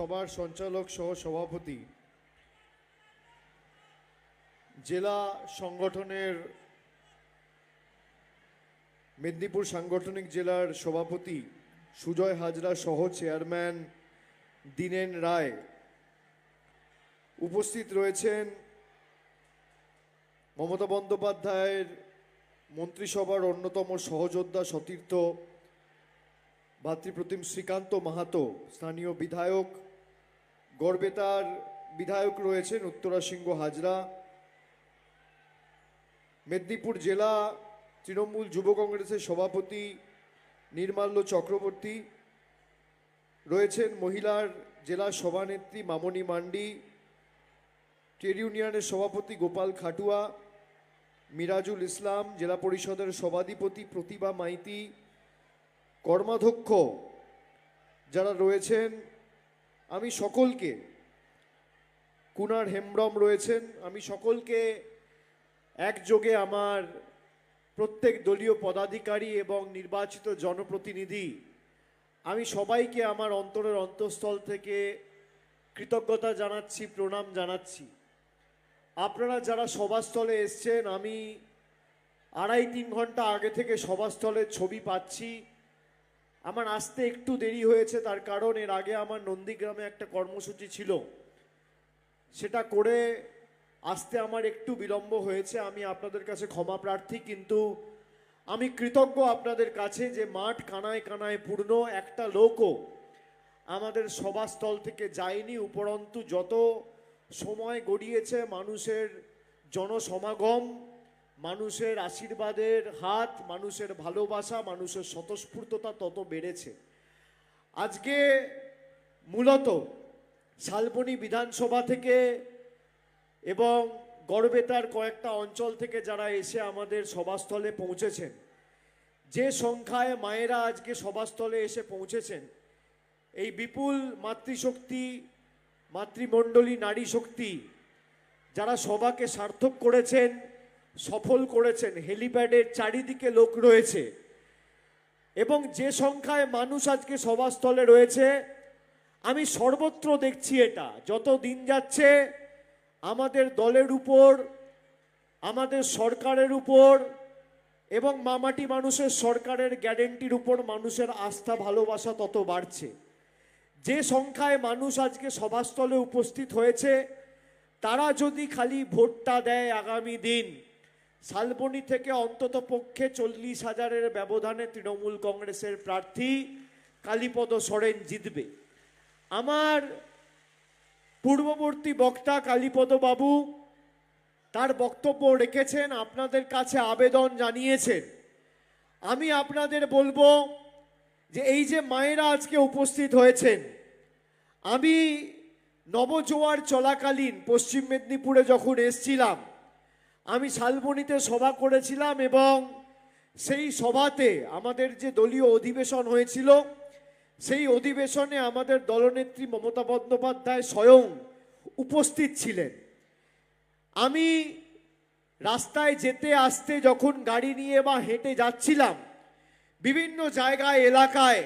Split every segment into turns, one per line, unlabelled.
সভার সঞ্চালক সহ সভাপতি। জেলা সংগঠনের মেদিনীপুর সাংগঠনিক জেলার সভাপতি সুজয় হাজরা সহ চেয়ারম্যান দীনেন রায়। উপস্থিত রয়েছেন মমতা বন্দ্যোপাধ্যায়ের মন্ত্রিসভার অন্যতম সহযোদ্ধা সতীর্থ ভাতৃপ্রতিম শ্রীকান্ত মাহাতো, স্থানীয় বিধায়ক গড়বেতার বিধায়ক রয়েছেন উত্তরা সিংহ হাজরা। মেদিনীপুর জেলা তৃণমূল যুব কংগ্রেসের সভাপতি নির্মাল্য চক্রবর্তী। রয়েছেন মহিলার জেলা সভানেত্রী মামনি মান্ডি। ট্রেড ইউনিয়নের সভাপতি গোপাল খাটুয়া। মিরাজুল ইসলাম, জেলা পরিষদের সভাধিপতি প্রতিভা মাইতি। কর্মাধ্যক্ষ যারা রয়েছেন আমি সকলকে, কুনার হেমব্রম রয়েছেন, আমি সকলকে একযোগে আমার প্রত্যেক দলীয় পদাধিকারী এবং নির্বাচিত জনপ্রতিনিধি, আমি সবাইকে আমার অন্তরের অন্তঃস্থল থেকে কৃতজ্ঞতা জানাচ্ছি, প্রণাম জানাচ্ছি। আপনারা যারা সভাস্থলে এসছেন, আমি আড়াই তিন ঘণ্টা আগে থেকে সভাস্থলের ছবি পাচ্ছি। আমার আসতে একটু দেরি হয়েছে, তার কারণ এর আগে আমার নন্দীগ্রামে একটা কর্মসূচি ছিল। সেটা করে আসতে আমার একটু বিলম্ব হয়েছে, আমি আপনাদের কাছে ক্ষমা প্রার্থী, কিন্তু আমি কৃতজ্ঞ আপনাদের কাছে যে মাঠ কানায় কানায় পূর্ণ, একটা লোকও আমাদের সভাস্থল থেকে যায়নি, উপরন্তু যত সময় গড়িয়েছে মানুষের জনসমাগম মানুষের আশীর্বাদের হাত, মানুষের ভালোবাসা, মানুষের স্বতঃস্ফূর্ততা তত বেড়েছে। আজকে মূলত শালবনী বিধানসভা থেকে এবং গড়বেতার কয়েকটা অঞ্চল থেকে যারা এসে আমাদের সভাস্থলে পৌঁছেছেন, যে সংখ্যায় মায়েরা আজকে সভাস্থলে এসে পৌঁছেছেন, এই বিপুল মাতৃশক্তি, মাতৃমণ্ডলী নারী শক্তি যারা সভাকে সার্থক করেছেন সফল করেছেন, হেলিপ্যাডের চারিদিকে লোক রয়েছে। এবং যে সংখ্যায় মানুষ আজকে সভাস্থলে রয়েছে, আমি সর্বত্র দেখছি এটা। যত দিন যাচ্ছে, আমাদের দলের উপর, আমাদের সরকারের উপর, এবং মামাটি মানুষের সরকারের গ্যারেন্টির উপর মানুষের আস্থা, ভালোবাসা তত বাড়ছে। যে সংখ্যায় মানুষ আজকে সভাস্থলে উপস্থিত হয়েছে, তারা যদি খালি ভোটটা দেয় আগামী দিন শালবনী থেকে অন্তত পক্ষে চল্লিশ হাজারের ব্যবধানে তৃণমূল কংগ্রেসের প্রার্থী কালীপদ সরেন জিতবে। আমার পূর্ববর্তী বক্তা কালীপদ বাবু তার বক্তব্য রেখেছেন, আপনাদের কাছে আবেদন জানিয়েছেন। আমি আপনাদের বলব যে এই যে মায়েরা আজকে উপস্থিত হয়েছেন, আমি নবজোয়ার চলাকালীন পশ্চিম মেদিনীপুরে যখন এসছিলাম আমি শালবনিতে সভা করেছিলাম এবং সেই সভাতে আমাদের যে দলীয় অধিবেশন হয়েছিল, সেই অধিবেশনে আমাদের দলনেত্রী মমতা বন্দ্যোপাধ্যায় স্বয়ং উপস্থিত ছিলেন। আমি রাস্তায় যেতে আসতে যখন গাড়ি নিয়ে বা হেঁটে যাচ্ছিলাম, বিভিন্ন জায়গায়, এলাকায়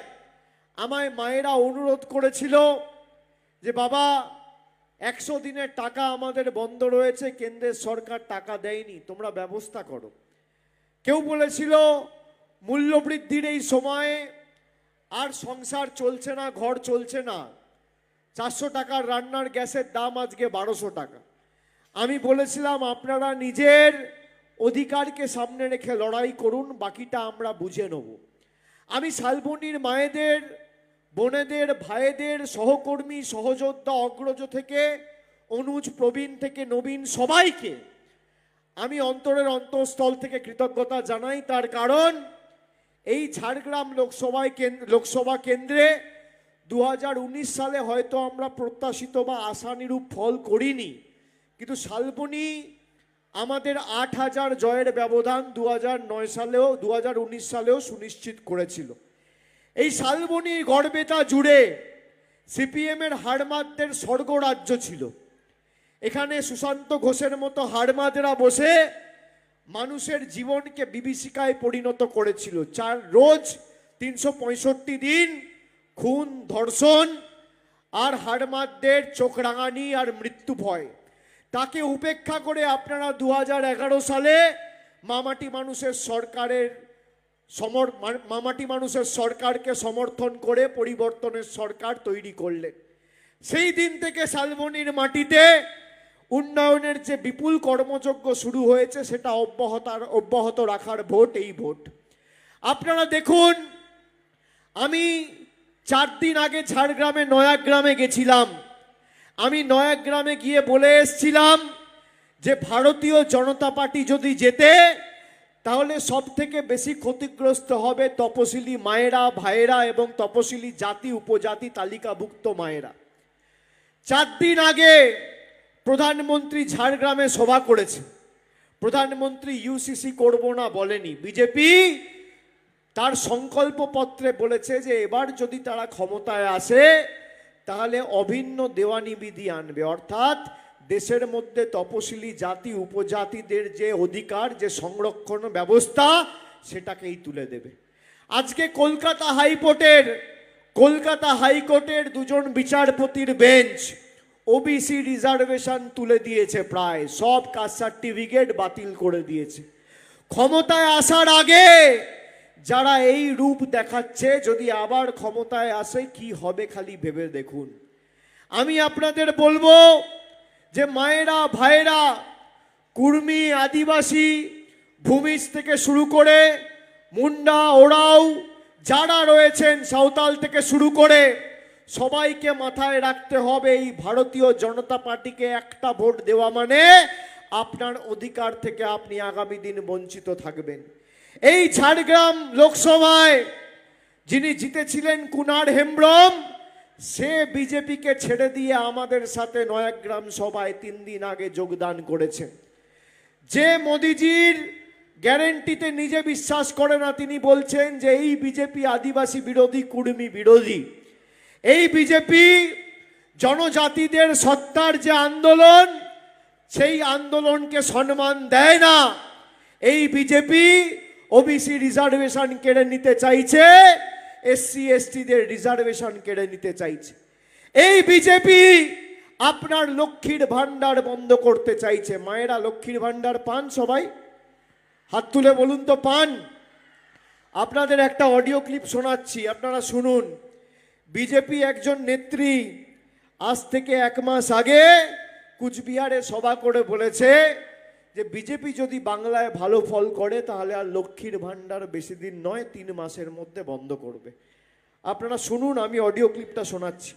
আমায় মায়েরা অনুরোধ করেছিল যে, বাবা একশো দিনের টাকা আমাদের বন্ধ রয়েছে, কেন্দ্রের সরকার টাকা দেয়নি, তোমরা ব্যবস্থা করো। কেউ বলেছিল, মূল্যবৃদ্ধির এই সময়ে আর সংসার চলছে না, ঘর চলছে না। চারশো টাকার রান্নার গ্যাসের দাম আজকে বারোশো টাকা। আমি বলেছিলাম, আপনারা নিজের অধিকারকে সামনে রেখে লড়াই করুন, বাকিটা আমরা বুঝে নেব। আমি শালবনির মায়েদের বোনেদের, ভাইদের, সহকর্মী, সহযোদ্ধা, অগ্রজ থেকে, অনুজ প্রবীণ থেকে, নবীন সবাইকে আমি অন্তরের অন্তঃস্থল থেকে কৃতজ্ঞতা জানাই। তার কারণ, এই ঝাড়গ্রাম লোকসভায় লোকসভা কেন্দ্রে দু হাজার উনিশ সালে হয়তো আমরা প্রত্যাশিত বা আশানুরূপ ফল করিনি। কিন্তু শালবনী আমাদের আট হাজার জয়ের ব্যবধান দু নয় সালেও দু হাজার উনিশ সালেও সুনিশ্চিত করেছিল। এই শালবনী গড়বেতা জুড়ে সিপিএমের হাড়মাদদের স্বর্গরাজ্য ছিল। এখানে সুশান্ত ঘোষের মতো হাড়মাদেরা বসে মানুষের জীবনকে বিভীষিকায় পরিণত করেছিল। চার রোজ তিনশো পঁয়ষট্টি দিন খুন, ধর্ষণ আর হাড়মাতদের চোখ রাঙানি আর মৃত্যু ভয়। তাকে উপেক্ষা করে আপনারা দু হাজার এগারো সালে মামাটি মানুষের সরকারের সমর মামাটি মানুষের সরকারকে সমর্থন করে পরিবর্তনের সরকার তৈরি করলেন। সেই দিন থেকে শালবনির মাটিতে উন্নয়নের যে বিপুল কর্মযজ্ঞ শুরু হয়েছে, সেটা অব্যাহত অব্যাহত রাখার ভোট, এই ভোট। আপনারা দেখুন, আমি চার দিন আগে ঝাড়গ্রামে, নয়াগ্রামে গেছিলাম। আমি নয়াগ্রামে গিয়ে বলে এসছিলাম যে, ভারতীয় জনতা পার্টি যদি জেতে তাহলে সব থেকে বেশি ক্ষতিগ্রস্ত হবে তপশিলি মায়েরা, ভাইয়েরা এবং তপশিলি জাতি, উপজাতি তালিকাভুক্ত মায়েরা। চার দিন আগে প্রধানমন্ত্রী ঝাড়গ্রামে সভা করেছে। প্রধানমন্ত্রী ইউসিসি করব না বলেনি। বিজেপি তার সংকল্পপত্রে বলেছে যে এবার যদি তারা ক্ষমতায় আসে, তাহলে অভিন্ন দেওয়ানি বিধি আনবে। অর্থাৎ দেশের মধ্যে তপশিলি জাতি, উপজাতিদের যে অধিকার, যে সংরক্ষণ ব্যবস্থা, সেটাকেই তুলে দেবে। আজকে কলকাতা হাইকোর্টের কলকাতা হাইকোর্টের দুজন বিচারপতির বেঞ্চ ওবিসি রিজার্ভেশন তুলে দিয়েছে প্রায়, সব কাস্ট সার্টিফিকেট বাতিল করে দিয়েছে। ক্ষমতায় আসার আগে যারা এই রূপ দেখাচ্ছে, যদি আবার ক্ষমতায় আসে, কি হবে খালি ভেবে দেখুন। আমি আপনাদের বলব যে মায়েরা, ভাইয়েরা, কুর্মি, আদিবাসী ভূমিজ থেকে শুরু করে মুন্ডা ওরাও যারা রয়েছেন সাঁওতাল থেকে শুরু করে, সবাইকে মাথায় রাখতে হবে এই ভারতীয় জনতা পার্টিকে একটা ভোট দেওয়া মানে আপনার অধিকার থেকে আপনি আগামী দিন বঞ্চিত থাকবেন। এই ঝাড়গ্রাম লোকসভায় যিনি জিতেছিলেন কুনার হেমব্রম সে বিজেপিকে ছেড়ে দিয়ে আমাদের সাথে নয়াগ্রাম সভায় তিন দিন আগে যোগদান করেছেন যে মোদিজির গ্যারেন্টিতে নিজে বিশ্বাস করে না, তিনি বলছেন যে এই বিজেপি আদিবাসী বিরোধী, কুর্মী বিরোধী। এই বিজেপি জনজাতিদের সত্তার যে আন্দোলন, সেই আন্দোলনকে সম্মান দেয় না। এই বিজেপি ওবিসি রিজার্ভেশন কেড়ে নিতে চাইছে। এসসি এসটিদের রিজার্ভেশন কেড়ে নিতে চাইছে। এই বিজেপি আপনার লক্ষ্মীর ভান্ডার বন্ধ করতে চাইছে। মায়েরা লক্ষ্মীর ভান্ডার পান সবাই? হাত তুলে বলুন তো, পান। আপনাদের একটা অডিও ক্লিপ শোনাচ্ছি, আপনারা শুনুন। বিজেপি একজন নেত্রী আজ থেকে এক মাস আগে কুচবিহারে সভা করে বলেছে যে বিজেপি যদি বাংলায় ভালো ফল করে, তাহলে আর লক্ষ্মীর ভাণ্ডার বেশি দিন নয়, তিন মাসের মধ্যে বন্ধ করবে। আপনারা শুনুন, আমি অডিও ক্লিপটা শোনাচ্ছি।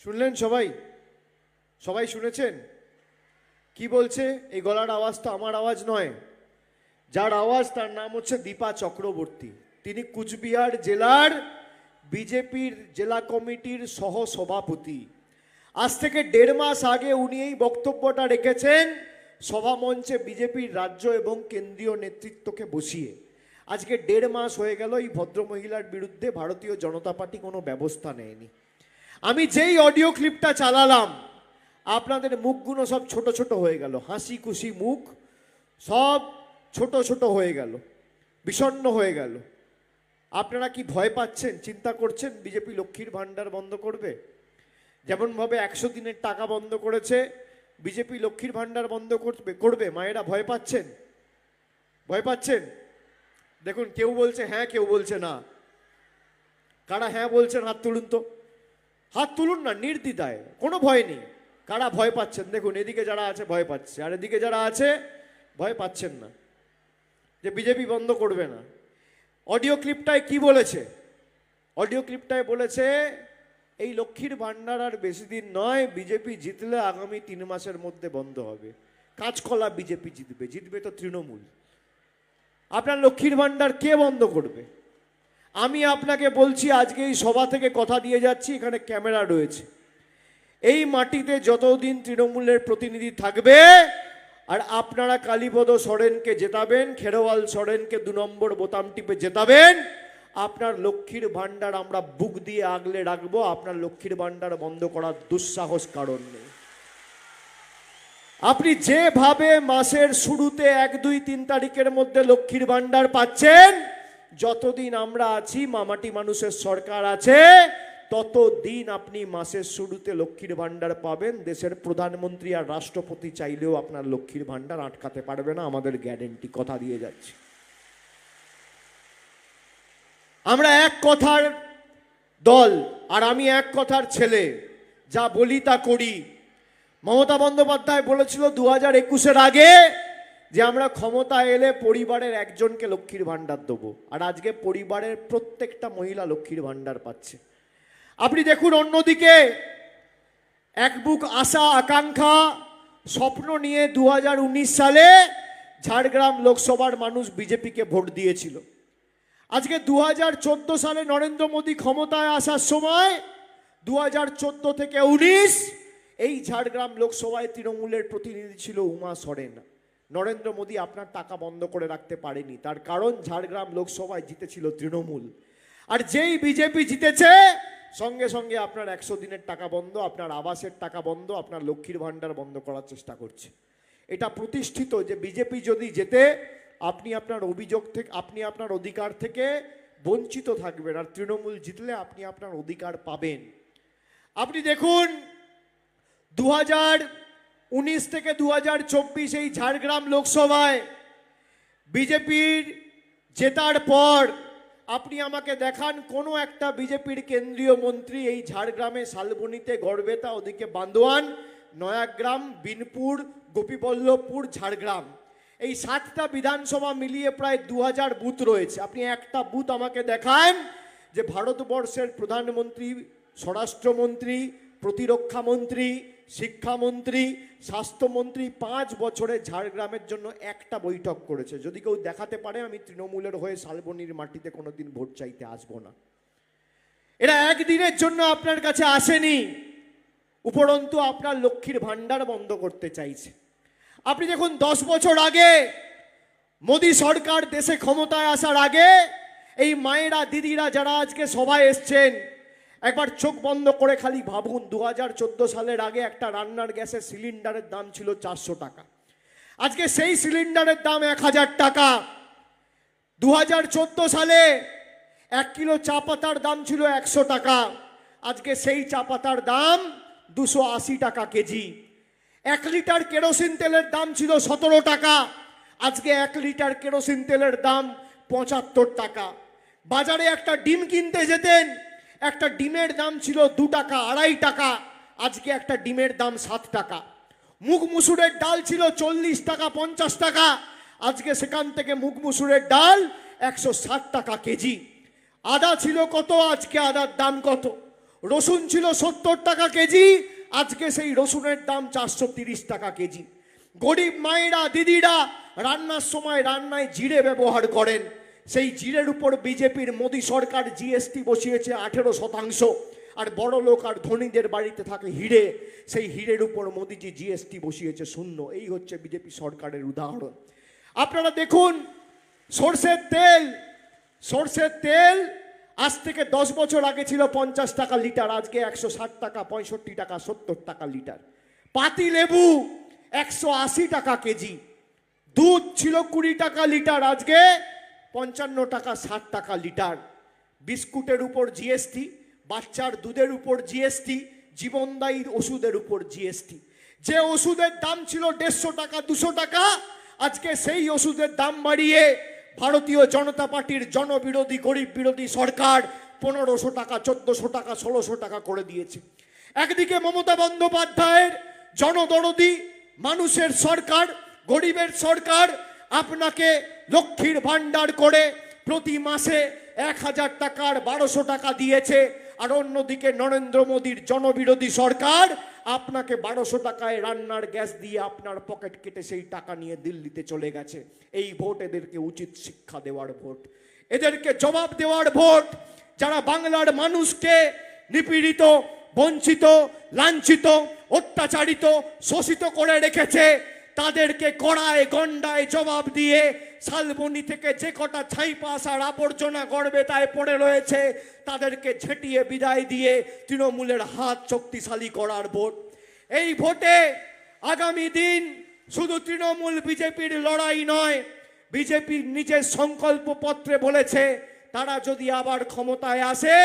শুনলেন সবাই? সবাই শুনেছেন? কি বলছে? এই গলার আওয়াজ তো আমার আওয়াজ নয়। যার আওয়াজ তার নাম হচ্ছে দীপা চক্রবর্তী। তিনি কুচবিহার জেলার বিজেপির জেলা কমিটির সহ সভাপতি আজ থেকে দেড় মাস আগে উনি এই বক্তব্যটা রেখেছেন সভামঞ্চে বিজেপির রাজ্য এবং কেন্দ্রীয় নেতৃত্বকে বসিয়ে। আজকে দেড় মাস হয়ে গেল এই ভদ্রমহিলার বিরুদ্ধে ভারতীয় জনতা পার্টি কোনো ব্যবস্থা নেয়নি। আমি যেই অডিও ক্লিপটা চালালাম, আপনাদের মুখগুলো সব ছোট ছোট হয়ে গেল, হাসি খুশি মুখ সব ছোট ছোট হয়ে গেল, বিষণ্ণ হয়ে গেল। আপনারা কি ভয় পাচ্ছেন, চিন্তা করছেন বিজেপি লক্ষ্মীর ভাণ্ডার বন্ধ করবে? যেমনভাবে একশো দিনের টাকা বন্ধ করেছে, বিজেপি লক্ষ্মীর ভাণ্ডার বন্ধ করবে করবে, মায়েরা ভয় পাচ্ছেন? ভয় পাচ্ছেন? দেখুন, কেউ বলছে হ্যাঁ কেউ বলছে না। কারা হ্যাঁ বলছেন, হাত তুলুন তো। হাত তুলুন না, নির্দ্বিধায়, কোনো ভয় নেই। কারা ভয় পাচ্ছেন? দেখুন, এদিকে যারা আছে, ভয় পাচ্ছে। আর এদিকে যারা আছে, ভয় পাচ্ছেন না। যে বিজেপি বন্ধ করবে না। অডিও ক্লিপটায় কি বলেছে? অডিও ক্লিপটায় বলেছে, এই লক্ষ্মীর ভাণ্ডার আর বেশি দিন নয়, বিজেপি জিতলে আগামী তিন মাসের মধ্যে বন্ধ হবে। কাঁচকলা বিজেপি জিতবে। জিতবে তো তৃণমূল। আপনার লক্ষ্মীর ভাণ্ডার কে বন্ধ করবে? আমি আপনাকে বলছি, আজকে এই সভা থেকে কথা দিয়ে যাচ্ছি, এখানে ক্যামেরা রয়েছে। এই মাটিতে যতদিন তৃণমূলের প্রতিনিধি থাকবে, আর আপনারা কালীপদ সরেনকে জেতাবেন খেরোয়াল সরেনকে দু নম্বর বোতাম টিপে জেতাবেন, আপনার লক্ষ্মীর ভাণ্ডার আমরা বুক দিয়ে আগলে রাখব, আপনার লক্ষ্মীর ভাণ্ডার বন্ধ করার দুঃসাহস কারণ নেই। আপনি যেভাবে মাসের শুরুতে এক দুই তিন তারিখের মধ্যে লক্ষ্মীর ভাণ্ডার পাচ্ছেন যতদিন আমরা আছি, মামাটি মানুষের সরকার আছে, ততদিন আপনি মাসের শুরুতে লক্ষ্মীর ভাণ্ডার পাবেন। দেশের প্রধানমন্ত্রী আর রাষ্ট্রপতি চাইলেও আপনার লক্ষ্মীর ভাণ্ডার আটকাতে পারবে না। আমাদের গ্যারেন্টি কথা দিয়ে যাচ্ছি। আমরা এক কথার দল আর আমি এক কথার ছেলে। যা বলি তা করি। মমতা বন্দ্যোপাধ্যায় বলেছিল, দু হাজার একুশের আগে যে আমরা ক্ষমতা এলে পরিবারের একজনকে লক্ষ্মীর ভাণ্ডার দেবো। আর আজকে পরিবারের প্রত্যেকটা মহিলা লক্ষ্মীর ভাণ্ডার পাচ্ছে। আপনি দেখুন অন্যদিকে এক বুক আশা, আকাঙ্ক্ষা, স্বপ্ন নিয়ে দু হাজার উনিশ সালে ঝাড়গ্রাম লোকসভার মানুষ বিজেপিকে ভোট দিয়েছিল। আজকে দু হাজার চোদ্দ সালে নরেন্দ্র মোদী ক্ষমতায় আসার সময় দু হাজার চোদ্দ থেকে উনিশ এই ঝাড়গ্রাম লোকসভায় তৃণমূলের প্রতিনিধি ছিল উমা সরেন। নরেন্দ্র মোদী আপনার টাকা বন্ধ করে রাখতে পারেনি। তার কারণ ঝাড়গ্রাম লোকসভায় জিতেছিল তৃণমূল। আর যেই বিজেপি জিতেছে, সঙ্গে সঙ্গে আপনার একশো দিনের টাকা বন্ধ, আপনার আবাসের টাকা বন্ধ, আপনার লক্ষ্মীর ভাণ্ডার বন্ধ করার চেষ্টা করছে। এটা প্রতিষ্ঠিত যে বিজেপি যদি যেতে আপনি আপনার অভিযোগ থেকে, আপনি আপনার অধিকার থেকে বঞ্চিত থাকবেন। আর তৃণমূল জিতলে আপনি আপনার অধিকার পাবেন। আপনি দেখুন দু হাজার উনিশ থেকে দু হাজার চব্বিশ এই ঝাড়গ্রাম লোকসভায় বিজেপির জেতার পর আপনি আমাকে দেখান কোনো একটা বিজেপির কেন্দ্রীয় মন্ত্রী এই ঝাড়গ্রামে শালবনীতে গড়বেতা ওদিকে বান্দোয়ান, নয়াগ্রাম, বিনপুর, গোপীবল্লভপুর, ঝাড়গ্রাম। এই সাতটা বিধানসভা মিলিয়ে প্রায় দু হাজার বুথ রয়েছে। আপনি একটা বুথ আমাকে দেখান যে ভারতবর্ষের প্রধানমন্ত্রী, স্বরাষ্ট্রমন্ত্রী, প্রতিরক্ষা মন্ত্রী শিক্ষামন্ত্রী, স্বাস্থ্যমন্ত্রী পাঁচ বছরে ঝাড়গ্রামের জন্য একটা বৈঠক করেছে। যদি কেউ দেখাতে পারে, আমি তৃণমূলের হয়ে শালবনির মাটিতে কোনোদিন ভোট চাইতে আসব না। এরা একদিনের জন্য আপনার কাছে আসেনি। উপরন্তু আপনার লক্ষ্মীর ভাণ্ডার বন্ধ করতে চাইছে। আপনি দেখুন, দশ বছর আগে মোদী সরকার দেশে ক্ষমতায় আসার আগে এই মায়েরা, দিদিরা যারা আজকে সবাই এসছেন একবার চোখ বন্ধ করে খালি ভাবুন দু হাজার চোদ্দ সালের আগে একটা রান্নার গ্যাসের সিলিন্ডারের দাম ছিল চারশো টাকা। আজকে সেই সিলিন্ডারের দাম এক হাজার টাকা। দু হাজার চোদ্দ সালে এক কিলো চা পাতার দাম ছিল একশো টাকা। আজকে সেই চা পাতার দাম দুশো আশি টাকা কেজি। এক লিটার কেরোসিন তেলের দাম ছিল সতেরো টাকা। আজকে এক লিটার কেরোসিন তেলের দাম পঁচাত্তর টাকা। বাজারে একটা ডিম কিনতে যেতেন একটা ডিমের দাম ছিল দু টাকা, আড়াই টাকা, আজকে একটা ডিমের দাম সাত টাকা। মুগ মুসুরের ডাল ছিল চল্লিশ টাকা, পঞ্চাশ টাকা, আজকে সেখান থেকে মুগ মুসুরের ডাল একশো ষাট টাকা কেজি। আদা ছিল কত, আজকে আদার দাম কত? রসুন ছিল সত্তর টাকা কেজি, আজকে সেই রসুনের দাম চারশো তিরিশ টাকা কেজি। গরিব মায়েরা, দিদিরা, রান্নার সময় রান্নায় জিরে ব্যবহার করেন। সেই জিরের উপর বিজেপির মোদী সরকার জিএসটি বসিয়েছে আঠেরো শতাংশ, আর বড় লোক আর ধনীদের বাড়িতে থাকে হিরে। সেই হিরের উপর মোদিজি জিএসটি বসিয়েছে শূন্য। এই হচ্ছে বিজেপি সরকারের উদাহরণ। আপনারা দেখুন, সর্ষের তেল সর্ষের তেল আজ থেকে দশ বছর আগে ছিল পঞ্চাশ টাকা লিটার, আজকে একশো ষাট টাকা, পঁয়ষট্টি টাকা, সত্তর টাকা লিটার। পাতি লেবু একশো আশি টাকা কেজি, দুধ ছিল কুড়ি টাকা লিটার, আজকে পঞ্চান্ন টাকা, ষাট টাকা লিটার। বিস্কুটের উপর জিএসটি বাচ্চার দুধের উপর জিএসটি জীবনদায়ী ওষুধের উপর জিএসটি যে ওষুধের দাম ছিল দেড়শো টাকা, দুশো টাকা, আজকে সেই ওষুধের দাম বাড়িয়ে ভারতীয় জনতা পার্টির জনবিরোধী, গরিব বিরোধী সরকার পনেরোশো টাকা, চোদ্দশো টাকা, ষোলোশো টাকা করে দিয়েছে। একদিকে মমতা বন্দ্যোপাধ্যায়ের জনদরদি, মানুষের সরকার, গরিবের সরকার আপনাকে লক্ষ্মীর ভাণ্ডার করে প্রতি মাসে এক হাজার টাকার বারোশো টাকা দিয়েছে। আর অন্যদিকে নরেন্দ্র মোদীর জনবিরোধী সরকার আপনাকে বারোশো টাকায় রান্নার গ্যাস দিয়ে আপনার পকেট কেটে সেই টাকা নিয়ে দিল্লিতে চলে গেছে। এই ভোট এদেরকে উচিত শিক্ষা দেওয়ার ভোট। এদেরকে জবাব দেওয়ার ভোট। যারা বাংলার মানুষকে নিপীড়িত, বঞ্চিত, লাঞ্ছিত, অত্যাচারিত, শোষিত করে রেখেছে তাদেরকে কড়ায় গন্ডায় জবাব দিয়ে শালবনি থেকে যে কটা ছাই আর আবর্জনা গড়বে তাই পড়ে রয়েছে, তাদেরকে ছেটিয়ে বিদায় দিয়ে তৃণমূলের হাত শক্তিশালী করার ভোট। এই ভোটে আগামী দিন শুধু তৃণমূল বিজেপির লড়াই নয়, বিজেপির নিজের সংকল্প পত্রে বলেছে, তারা যদি আবার ক্ষমতায় আসে,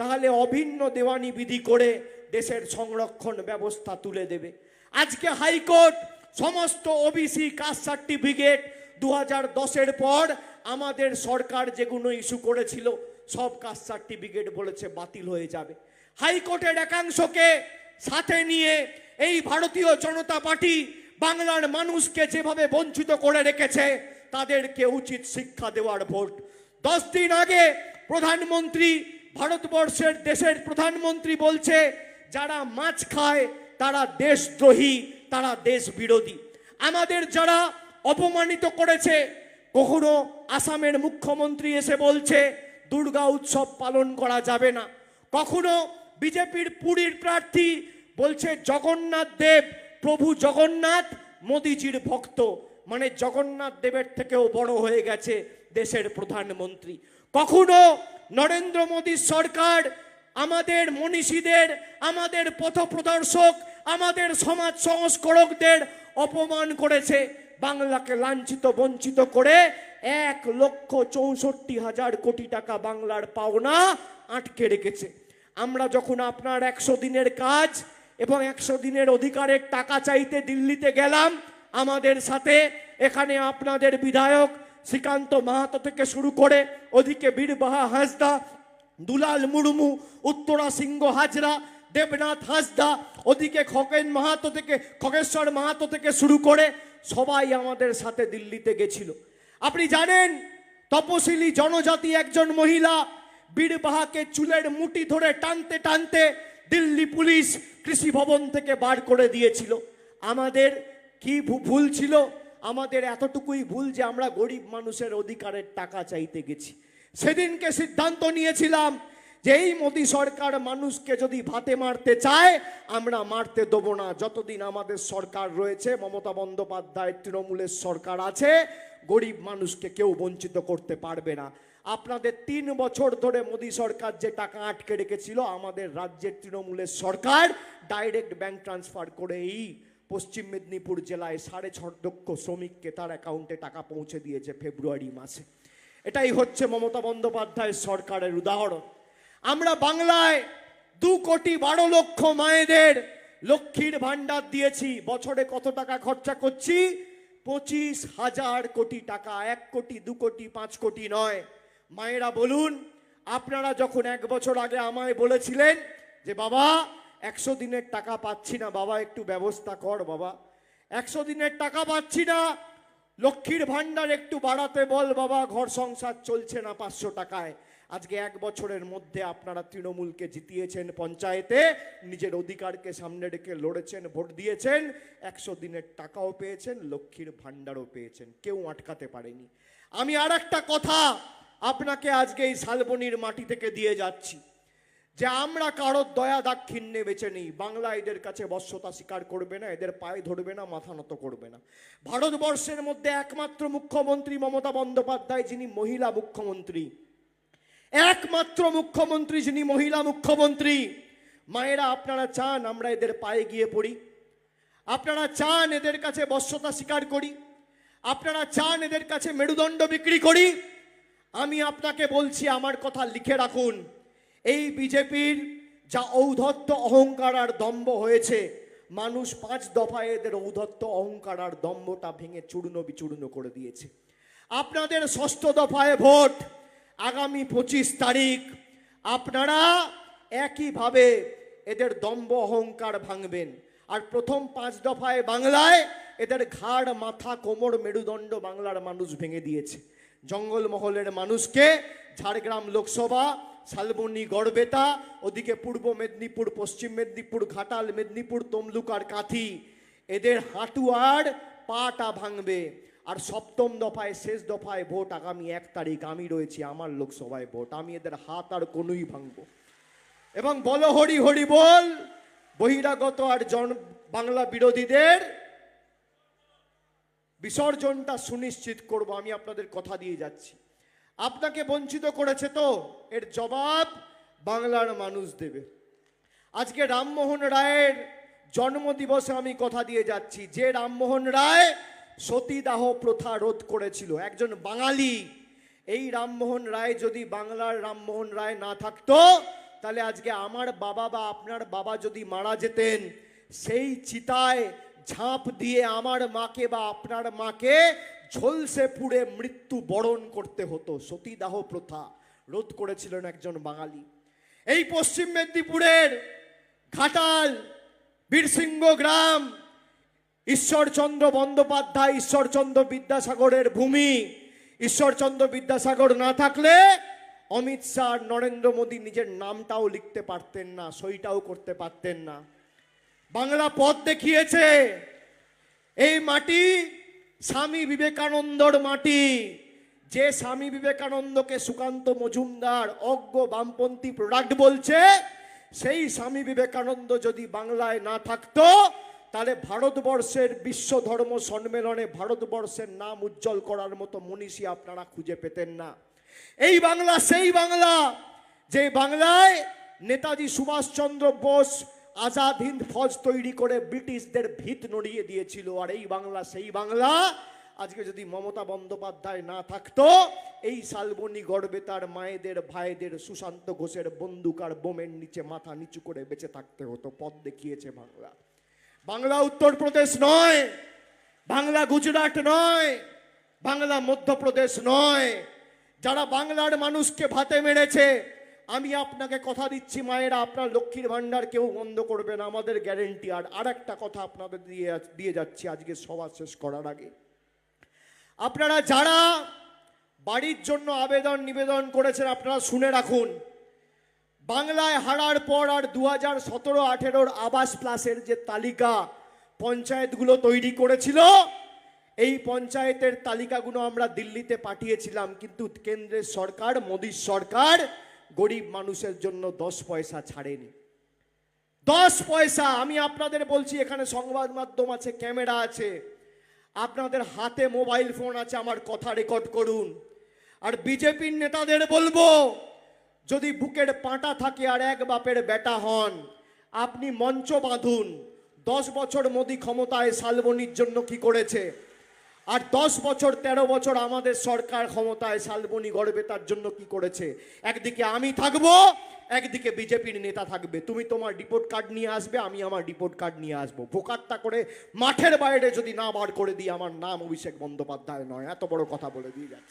তাহলে অভিন্ন দেওয়ানি বিধি করে দেশের সংরক্ষণ ব্যবস্থা তুলে দেবে। আজকে হাইকোর্ট সমস্ত ওবিসি কাস্ট সার্টিফিকেট দু হাজার দশের পর আমাদের সরকার যেগুলো ইস্যু করেছিল, সব কাস্ট সার্টিফিকেট বলেছে বাতিল হয়ে যাবে। হাইকোর্টের একাংশকে সাথে নিয়ে এই ভারতীয় জনতা পার্টি বাংলার মানুষকে যেভাবে বঞ্চিত করে রেখেছে, তাদেরকে উচিত শিক্ষা দেওয়ার ভোট। দশ দিন আগে প্রধানমন্ত্রী, ভারতবর্ষের দেশের প্রধানমন্ত্রী বলছে, যারা মাছ খায় তারা দেশদ্রোহী। তারা দেশ বিরোধী। আমাদের যারা অপমানিত করেছে, কখনো আসামের মুখ্যমন্ত্রী এসে বলছে, দুর্গা উৎসব পালন করা যাবে না। কখনো বিজেপির পুরীর প্রার্থী বলছে, জগন্নাথ দেব, প্রভু জগন্নাথ, মোদিজির ভক্ত। মানে জগন্নাথ দেবের থেকেও বড় হয়ে গেছে দেশের প্রধানমন্ত্রী। কখনো নরেন্দ্র মোদীর সরকার আমাদের মনীষীদের, আমাদের পথপ্রদর্শক আমাদের সমাজ সংস্করকদের অপমান করেছে, বাংলাকে লাঞ্ছিত, বঞ্চিত করে এক লক্ষ চৌষট্টি হাজার কোটি টাকা বাংলার পাওনা আটকে রেখেছে। আমরা যখন আপনার একশো দিনের কাজ এবং একশো দিনের অধিকারের টাকা চাইতে দিল্লিতে গেলাম, আমাদের সাথে এখানে আপনাদের বিধায়ক শ্রীকান্ত মাহাতো থেকে শুরু করে ওদিকে বীরবাহা হাসদা, দুলাল মুর্মু, উত্তরা সিংহ হাজরা দেবনাথ হাসদা ওদিকে খগেন মাহাতো থেকে, খগেশ্বর মাহাতো থেকে শুরু করে সবাই আমাদের সাথে দিল্লিতে গেছিল। আপনি জানেন, তপশিলি জনজাতি একজন মহিলা বীরবাহাকে চুলের মুটি ধরে টানতে টানতে দিল্লি পুলিশ কৃষি ভবন থেকে বার করে দিয়েছিল। আমাদের কি ভুল ছিল? আমাদের এতটুকুই ভুল যে আমরা গরিব মানুষের অধিকারের টাকা চাইতে গেছি। সেদিনকে সিদ্ধান্ত নিয়েছিলাম যে এই মোদী সরকার মানুষকে যদি ভাতে মারতে চায়, আমরা মারতে দেবো না। যতদিন আমাদের সরকার রয়েছে, মমতা বন্দ্যোপাধ্যায়, তৃণমূলের সরকার আছে, গরিব মানুষকে কেউ বঞ্চিত করতে পারবে না। আপনাদের তিন বছর ধরে মোদী সরকার যে টাকা আটকে রেখেছিল, আমাদের রাজ্যের তৃণমূলের সরকার ডাইরেক্ট ব্যাংক ট্রান্সফার করে এই পশ্চিম মেদিনীপুর জেলায় সাড়ে ছ লক্ষ শ্রমিককে তার অ্যাকাউন্টে টাকা পৌঁছে দিয়েছে ফেব্রুয়ারি মাসে। এটাই হচ্ছে মমতা বন্দ্যোপাধ্যায়ের সরকারের উদাহরণ। আমরা বাংলায় দু কোটি বারো লক্ষ মায়েদের লক্ষ্মীর ভাণ্ডার দিয়েছি। বছরে কত টাকা খরচা করছি? পঁচিশ হাজার কোটি টাকা। এক কোটি, দু কোটি, পাঁচ কোটি নয়। মায়েরা বলুন, আপনারা যখন এক বছর আগে আমায় বলেছিলেন যে, বাবা, একশো দিনের টাকা পাচ্ছি না, বাবা, একটু ব্যবস্থা কর, বাবা। একশো দিনের টাকা পাচ্ছি না, লক্ষ্মীর ভাণ্ডার একটু বাড়াতে বল, বাবা, ঘর সংসার চলছে না পাঁচশো টাকায়। আজকে এক বছরের মধ্যে আপনারা তৃণমূলকে জিতিয়েছেন পঞ্চায়েতে, নিজের অধিকারকে সামনে রেখে লড়েছেন, ভোট দিয়েছেন, একশো দিনের টাকাও পেয়েছেন, লক্ষ্মীর ভাণ্ডারও পেয়েছেন, কেউ আটকাতে পারেনি। আমি আর একটা কথা আপনাকে আজকে এই শালবনির মাটি থেকে দিয়ে যাচ্ছি, যে আমরা কারোর দয়া দাক্ষিণ্যে বেছে নেই, বাংলা এদের কাছে বশ্যতা স্বীকার করবে না, এদের পায়ে ধরবে না, মাথা নত করবে না। ভারতবর্ষের মধ্যে একমাত্র মুখ্যমন্ত্রী মমতা বন্দ্যোপাধ্যায়, যিনি মহিলা মুখ্যমন্ত্রী একমাত্র মুখ্যমন্ত্রী যিনি মহিলা মুখ্যমন্ত্রী, মায়েরা আপনারা চান আমরা এদের পায়ে গিয়ে পড়ি। আপনারা চান এদের কাছে বশ্যতা স্বীকার করি। আপনারা চান এদের কাছে মেরুদণ্ড বিক্রি করি। আমি আপনাকে বলছি, আমার কথা লিখে রাখুন। এই বিজেপির যা ঔদ্ধত্য অহংকার আর দম্ভ হয়েছে, মানুষ পাঁচ দফায় এদের ঔদ্ধত্য অহংকার আর দম্ভটা ভেঙে চূর্ণ বিচূর্ণ করে দিয়েছে। আপনাদের ষষ্ঠ দফায় ভোট আগামী পঁচিশ তারিখ আপনারা একইভাবে এদের দম্ভ অহংকার ভাঙবেন। আর প্রথম পাঁচ দফায় বাংলায় এদের ঘাড়, মাথা, কোমর, মেরুদণ্ড বাংলার মানুষ ভেঙে দিয়েছে। জঙ্গলমহলের মানুষকে ঝাড়গ্রাম লোকসভা, শালবনী, গড়বেতা, ওদিকে পূর্ব মেদিনীপুর, পশ্চিম মেদিনীপুর, ঘাটাল, মেদিনীপুর, তমলুক আর কাঁথি, এদের হাঁটু আর পাটা ভাঙবে। আর সপ্তম দফায়, শেষ দফায় ভোট আগামী এক তারিখ আমি রয়েছি, আমার লোকসভায় ভোট। আমি এদের হাত আর কোনোই ভাঙবো। এবং বলো হরি হরি বল, বহিরাগত আর জন, বাংলা বিরোধীদের বিসর্জনটা সুনিশ্চিত করব, আমি আপনাদের কথা দিয়ে যাচ্ছি। আপনাকে বঞ্চিত করেছে তো, এর জবাব বাংলার মানুষ দেবে। আজকে রামমোহন রায়ের জন্মদিবসে আমি কথা দিয়ে যাচ্ছি। যে রামমোহন রায় সতীদাহ প্রথা রোধ করেছিল। একজন বাঙালি, এই রামমোহন রায় যদি বাংলার রামমোহন রায় না থাকতো, তাহলে আজকে আমার বাবা বা আপনার বাবা যদি মারা যেতেন, সেই চিতায় ঝাঁপ দিয়ে আমার মাকে বা আপনার মাকে ঝলসে পুড়ে মৃত্যু বরণ করতে হতো। সতীদাহ প্রথা রোধ করেছিলেন একজন বাঙালি। এই পশ্চিম মেদিনীপুরের ঘাটাল, বীরসিংহ গ্রাম ঈশ্বরচন্দ্র বন্দ্যোপাধ্যায় ঈশ্বরচন্দ্র বিদ্যাসাগরের ভূমি। ঈশ্বরচন্দ্র বিদ্যাসাগর না থাকলে অমিত শাহ নরেন্দ্র মোদী নিজের নামটাও লিখতে পারতেন না, সইটাও করতে পারতেন না। বাংলা পথ দেখিয়েছে, এই মাটি স্বামী বিবেকানন্দর মাটি। যে স্বামী বিবেকানন্দকে সুকান্ত মজুমদার অজ্ঞ বামপন্থী প্রোডাক্ট বলছে, সেই স্বামী বিবেকানন্দ যদি বাংলায় না থাকতো তাহলে ভারতবর্ষের বিশ্ব ধর্ম সম্মেলনে ভারতবর্ষের নাম উজ্জ্বল করার মতো মনীষী আপনারা খুঁজে পেতেন না। এই বাংলা, সেই বাংলা, যে বাংলায় নেতাজি সুভাষচন্দ্র বোস আজাদ হিন্দ ফৌজ তৈরি করে ব্রিটিশদের ভিত নড়িয়ে দিয়েছিল। আর এই বাংলা, সেই বাংলা আজকে যদি মমতা বন্দ্যোপাধ্যায় না থাকতো, এই শালবনি গর্বে তার মায়েদের, ভাইদের, সুশান্ত ঘোষের বন্দুক আর বোমের নিচে মাথা নিচু করে বেঁচে থাকতে হতো। পথ দেখিয়েছে বাংলা। বাংলা উত্তরপ্রদেশ নয়, বাংলা গুজরাট নয়, বাংলা মধ্যপ্রদেশ নয়। যারা বাংলার মানুষকে ভাতে মেরেছে, আমি আপনাকে কথা দিচ্ছি, মায়েরা, আপনার লক্ষ্মীর ভাণ্ডার কেউ বন্ধ করবে না, আমাদের গ্যারেন্টি। আর আর একটা কথা আপনাদের দিয়ে দিয়ে যাচ্ছি, আজকে সভা শেষ করার আগে। আপনারা যারা বাড়ির জন্য আবেদন নিবেদন করেছেন, আপনারা শুনে রাখুন বাংলায় হারার পর আর দু হাজার সতেরো আঠেরোর আবাস প্লাসের যে তালিকা পঞ্চায়েতগুলো তৈরি করেছিল, এই পঞ্চায়েতের তালিকাগুলো আমরা দিল্লিতে পাঠিয়েছিলাম। কিন্তু কেন্দ্রের সরকার, মোদীর সরকার গরিব মানুষের জন্য দশ পয়সা ছাড়েনি। দশ পয়সা, আমি আপনাদের বলছি, এখানে সংবাদ মাধ্যম আছে, ক্যামেরা আছে। আপনাদের হাতে মোবাইল ফোন আছে, আমার কথা রেকর্ড করুন। আর বিজেপির নেতাদের বলব যদি বুকের পাঁটা থাকে আর এক বাপের বেটা হন, আপনি মঞ্চ বাঁধুন। দশ বছর মোদী ক্ষমতায় শালবনির জন্য কি করেছে? আর দশ বছর ১৩ বছর আমাদের সরকার ক্ষমতায় শালবনি গড়বে, তার জন্য কি করেছে? একদিকে আমি থাকব, একদিকে বিজেপির নেতা থাকবে। তুমি তোমার রিপোর্ট কার্ড নিয়ে আসবে, আমি আমার রিপোর্ট কার্ড নিয়ে আসব। ভোকারটা করে মাঠের বাইরে যদি না বার করে দিই, আমার নাম অভিষেক বন্দ্যোপাধ্যায় নয়। এত বড় কথা বলে দিয়ে যাচ্ছি।